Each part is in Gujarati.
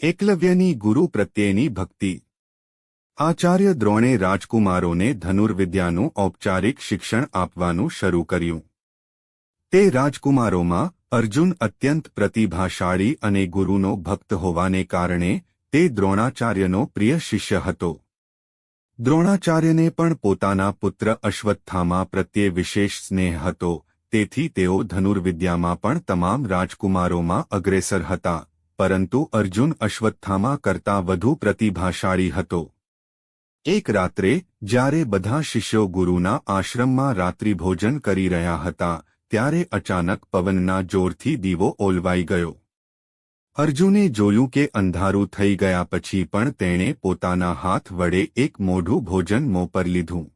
એકલવ્યની ગુરુ પ્રત્યેની ભક્તિ. આચાર્ય દ્રોણે રાજકુમારોને ધનુર્વિદ્યાનું ઔપચારિક શિક્ષણ આપવાનું શરૂ કર્યું. તે રાજકુમારોમાં અર્જુન અત્યંત પ્રતિભાશાળી અને ગુરુનો ભક્ત હોવાને કારણે તે દ્રોણાચાર્યનો પ્રિય શિષ્ય હતો. દ્રોણાચાર્યને પણ પોતાના પુત્ર અશ્વત્થામા પ્રત્યે વિશેષ સ્નેહ હતો, તેથી તેઓ ધનુર્વિદ્યામાં પણ તમામ રાજકુમારોમાં અગ્રેસર હતા. પરંતુ અર્જુન અશ્વત્થામા કરતાં વધુ પ્રતિભાશાળી હતો. એક રાત્રે, જ્યારે બધા શિષ્યો ગુરુના આશ્રમમાં રાત્રિભોજન કરી રહ્યા હતા, ત્યારે અચાનક પવનના જોરથી દીવો ઓલવાઈ ગયો. અર્જુને જોયું કે અંધારું થઈ ગયા પછી પણ તેણે પોતાના હાથ વડે એક મોઢું ભોજન મોં પર લીધું.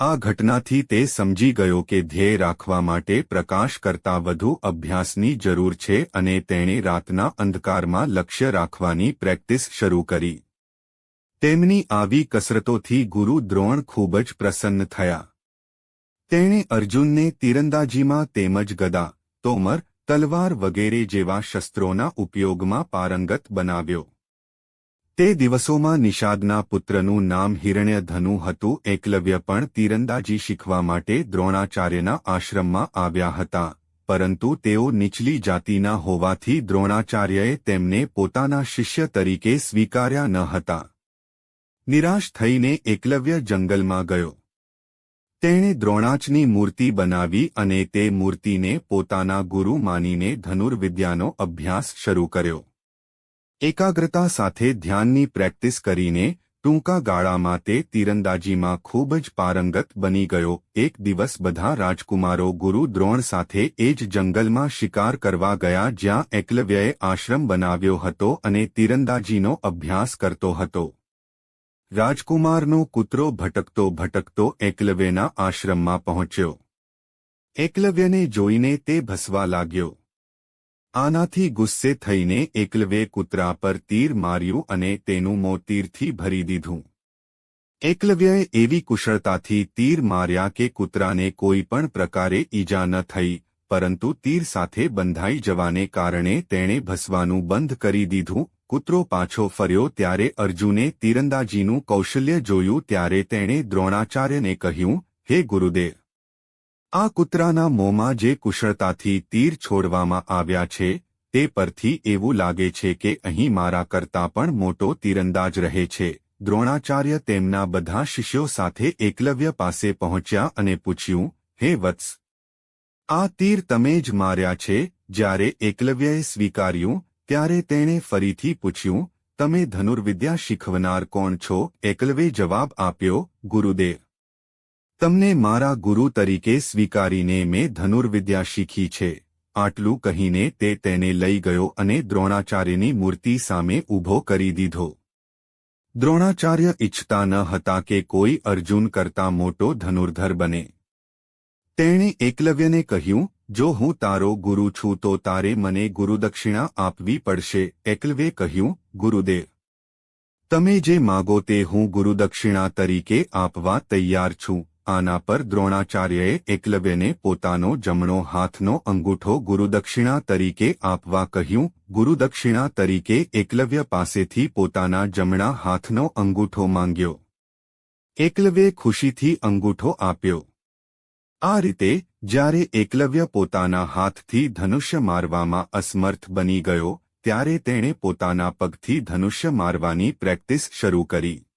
આ ઘટનાથી તે સમજી ગયો કે ધ્યેય રાખવા માટે પ્રકાશ કરતાં વધુ અભ્યાસની જરૂર છે અને તેણે રાતના અંધકારમાં લક્ષ્ય રાખવાની પ્રેક્ટિસ શરૂ કરી. તેમની આવી કસરતોથી ગુરુ દ્રોણ ખૂબ જ પ્રસન્ન થયા. તેણે અર્જુનને તીરંદાજીમાં તેમજ ગદા, તોમર, તલવાર વગેરે જેવા શસ્ત્રોના ઉપયોગમાં પારંગત બનાવ્યો. તે દિવસોમાં નિષાદના પુત્રનું નામ હિરણ્યધનુ હતું, એકલવ્ય પણ તીરંદાજી શીખવા માટે દ્રોણાચાર્યના આશ્રમમાં આવ્યા હતા. પરંતુ તેઓ નીચલી જાતિના હોવાથી દ્રોણાચાર્યએ તેમને પોતાના શિષ્ય તરીકે સ્વીકાર્યા ન હતા. નિરાશ થઈને એકલવ્ય જંગલમાં ગયો. તેણે દ્રોણાચની મૂર્તિ બનાવી અને તે મૂર્તિને પોતાના ગુરુ માનીને ધનુર્વિદ્યાનો અભ્યાસ શરૂ કર્યો. એકાગ્રતા સાથે ધ્યાનની પ્રેક્ટિસ કરીને ટૂંકા ગાળામાં તે તીરંદાજીમાં ખૂબ જ પારંગત બની ગયો. એક દિવસ બધા રાજકુમારો ગુરુ દ્રોણ સાથે એ જ જંગલમાં શિકાર કરવા ગયા જ્યાં એકલવ્યએ આશ્રમ બનાવ્યો હતો અને તીરંદાજીનો અભ્યાસ કરતો હતો. રાજકુમારનો કૂતરો ભટકતો ભટકતો એકલવ્યના આશ્રમમાં પહોંચ્યો. એકલવ્યને જોઈને તે ભસવા લાગ્યો. આનાથી ગુસ્સે થઈને એકલવે કૂતરા પર તીર માર્યું અને તેનું મોં તીરથી ભરી દીધું. એકલવ્યએ એવી કુશળતાથી તીર માર્યા કે કૂતરાને કોઈ પણ પ્રકારે ઈજા ન થઈ, પરંતુ તીર સાથે બંધાઈ જવાને કારણે તેણે ભસવાનું બંધ કરી દીધું. કૂતરો પાછો ફર્યો ત્યારે અર્જુને તીરંદાજીનું કૌશલ્ય જોયું ત્યારે તેણે દ્રોણાચાર્યને કહ્યું, હે ગુરુદેવ આ કૂતરાના મોંમાં જે કુશળતાથી તીર છોડવામાં આવ્યા છે, તે પરથી એવું લાગે છે કે અહીં મારા કરતાં પણ મોટો તીરંદાજ રહે છે. દ્રોણાચાર્ય તેમના બધા શિષ્યો સાથે એકલવ્ય પાસે પહોંચ્યા અને પૂછ્યું, હે વત્સ, આ તીર તમે જ માર્યા છે? જ્યારે એકલવ્યએ સ્વીકાર્યું, ત્યારે તેણે ફરીથી પૂછ્યું, તમે ધનુર્વિદ્યા શીખવનાર કોણ છો? એકલવે જવાબ આપ્યો, ગુરુદેવ. તમને મારા ગુરુ તરીકે સ્વીકારીને મેં ધનુર્વિદ્યા શીખી છે. આટલું કહીને તે તેને લઈ ગયો અને દ્રોણાચાર્યની મૂર્તિ સામે ઊભો કરી દીધો. દ્રોણાચાર્ય ઇચ્છતા ન હતા કે કોઈ અર્જુન કરતા મોટો ધનુર્ધર બને. તેણે એકલવ્યને કહ્યું, જો હું તારો ગુરુ છું તો તારે મને ગુરુદક્ષિણા આપવી પડશે. એકલવે કહ્યું, ગુરુદેવ, તમે જે માગો તે હું ગુરુદક્ષિણા તરીકે આપવા તૈયાર છું. આના પર દ્રોણાચાર્યએ એકલવ્યને પોતાનો જમણો હાથનો અંગૂઠો ગુરુદક્ષિણા તરીકે આપવા કહ્યું. ગુરુદક્ષિણા તરીકે એકલવ્ય પાસેથી પોતાના જમણા હાથનો અંગૂઠો માંગ્યો. એકલવ્યે ખુશીથી અંગૂઠો આપ્યો. આ રીતે, જ્યારે એકલવ્ય પોતાના હાથથી ધનુષ્ય મારવામાં અસમર્થ બની ગયો, ત્યારે તેણે પોતાના પગથી ધનુષ્ય મારવાની પ્રેક્ટિસ શરૂ કરી.